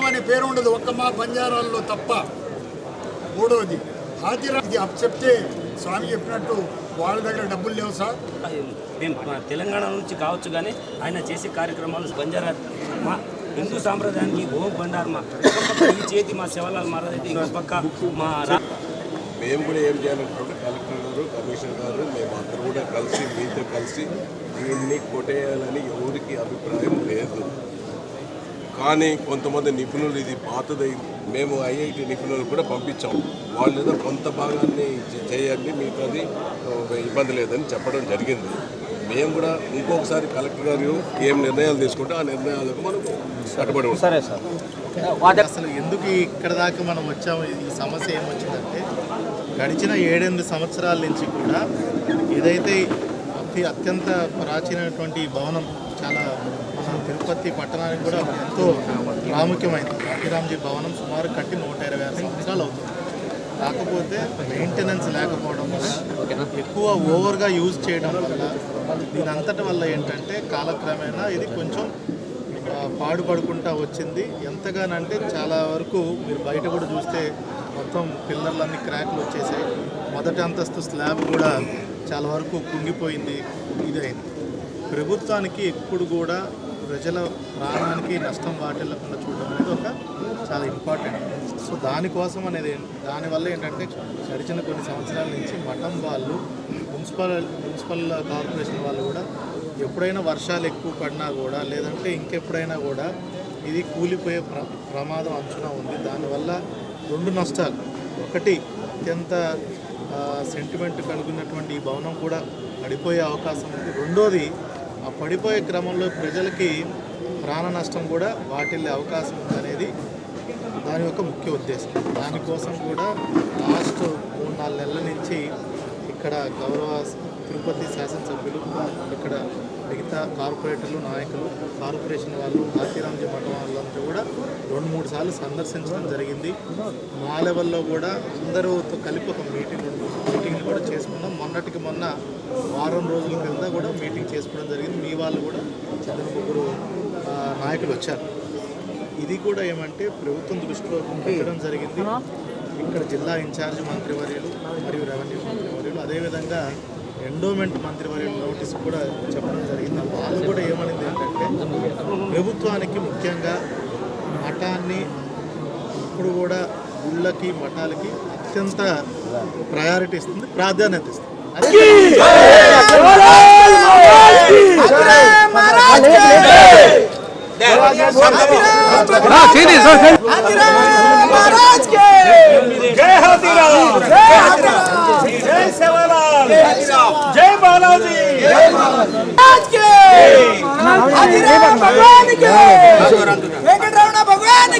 హాతీరామ్ అనే పేరు ఉండదు. ఒక్క మా బంజారాల్లో తప్ప. మూడవది హాతీరామ్ ఇది అప్ చెప్తే స్వామి చెప్పినట్టు వాళ్ళ దగ్గర డబ్బులు లేవు సార్. మేము తెలంగాణ నుంచి కావచ్చు కానీ ఆయన చేసే కార్యక్రమాలు బంజారా మా హిందూ సాంప్రదాయానికి ఓ బండారు మా ఈ చేతి మా శివలాల్ మహారాజ్ అయితే ఇంకో పక్క మా రా- మేము కూడా ఏం చేయాలనుకుంటే కలెక్టర్ గారు కమిషనర్ గారు మేము అందరూ కూడా కలిసి మీతో కలిసి దీన్ని కొట్టేయాలని ఎవరికి అభిప్రాయం లేదు. కానీ కొంతమంది నిపుణులు ఇది పాతదై. మేము ఐఐటి నిపుణులు కూడా పంపించాం. వాళ్ళు ఏదో కొంత భాగాన్ని చేయండి మీకు అది ఇబ్బంది లేదని చెప్పడం జరిగింది. మేము కూడా ఇంకొకసారి కలెక్టర్ గారు ఏం నిర్ణయాలు తీసుకుంటే ఆ నిర్ణయాలకు మనం కట్టుబడి సరే సార్. అసలు ఎందుకు ఇక్కడ దాకా మనం వచ్చాము? ఈ సమస్య ఏమొచ్చిందంటే గడిచిన ఏడెనిమిది సంవత్సరాల నుంచి కూడా ఏదైతే తిరుపతి అత్యంత ప్రాచీనమైనటువంటి భవనం చాలా మన తిరుపతి పట్టణానికి కూడా ఎంతో ప్రాముఖ్యమైనది రాజీరామ్జీ భవనం సుమారు కట్టి నూట ఇరవై ఆరు సంవత్సరాలు అవుతుంది. కాకపోతే మెయింటెనెన్స్ లేకపోవడం వల్ల ఎక్కువ ఓవర్గా యూజ్ చేయడం వల్ల దీని అంతటి వల్ల ఏంటంటే కాలక్రమేణా ఇది కొంచెం పాడుపడుకుంటా వచ్చింది. ఎంతగానంటే చాలా వరకు మీరు బయట కూడా చూస్తే మొత్తం పిల్లర్లన్నీ క్రాక్లు వచ్చేసాయి. మొదటి అంతస్తు స్లాబ్ కూడా చాలా వరకు కుంగిపోయింది ఇదైంది. ప్రభుత్వానికి ఎప్పుడు కూడా ప్రజల ప్రాణానికి నష్టం వాటిల్లకుండా చూడడం అనేది ఒక చాలా ఇంపార్టెంట్ సో దానికోసం అనేది దానివల్ల ఏంటంటే గడిచిన కొన్ని సంవత్సరాల నుంచి మఠం వాళ్ళు మున్సిపల్ మున్సిపల్ కార్పొరేషన్ వాళ్ళు కూడా ఎప్పుడైనా వర్షాలు ఎక్కువ పడినా కూడా లేదంటే ఇంకెప్పుడైనా కూడా ఇది కూలిపోయే ప్ర ప్రమాదం అంచున ఉంది. దానివల్ల రెండు నష్టాలు. ఒకటి అత్యంత సెంటిమెంట్ కలిగినటువంటి ఈ భవనం కూడా పడిపోయే అవకాశం ఉంది. రెండోది ఆ పడిపోయే క్రమంలో ప్రజలకి ప్రాణ నష్టం కూడా వాటిల్లే అవకాశం ఉందనేది దాని యొక్క ముఖ్య ఉద్దేశం. దానికోసం కూడా లాస్ట్ మూడు నాలుగు నెలల నుంచి ఇక్కడ గౌరవ తిరుపతి శాసనసభ్యులు ఇక్కడ మిగతా కార్పొరేటర్లు నాయకులు కార్పొరేషన్ వాళ్ళు కాశీరాంజీ మఠం వాళ్ళంతా కూడా రెండు మూడు సార్లు సందర్శించడం జరిగింది. మా లెవెల్లో కూడా అందరూతో కలిపి ఒక మీటింగ్ మీటింగ్ కూడా చేసుకున్నాం. మొన్నటికి మొన్న వారం రోజుల కింద కూడా మీటింగ్ చేసుకోవడం జరిగింది. మీ వాళ్ళు కూడా చిన్న ముగ్గురు నాయకులు వచ్చారు. ఇది కూడా ఏమంటే ప్రభుత్వం దృష్టిలో పెట్టడం జరిగింది. ఇక్కడ జిల్లా ఇన్ఛార్జ్ మంత్రివర్యులు మరియు రెవెన్యూ మంత్రివర్యులు అదేవిధంగా ఎండోమెంట్ మంత్రివర్యులు నోటీస్ కూడా చెప్పడం జరిగింది వాళ్ళు కూడా ఏమనింది ఏంటంటే ప్రభుత్వానికి ముఖ్యంగా మఠాన్ని ఇప్పుడు కూడా గుళ్ళకి మఠాలకి అత్యంత ప్రయారిటీ ఇస్తుంది ప్రాధాన్యత ఇస్తుంది జై ಭಗವಾನ್ ಭಗವಾನ್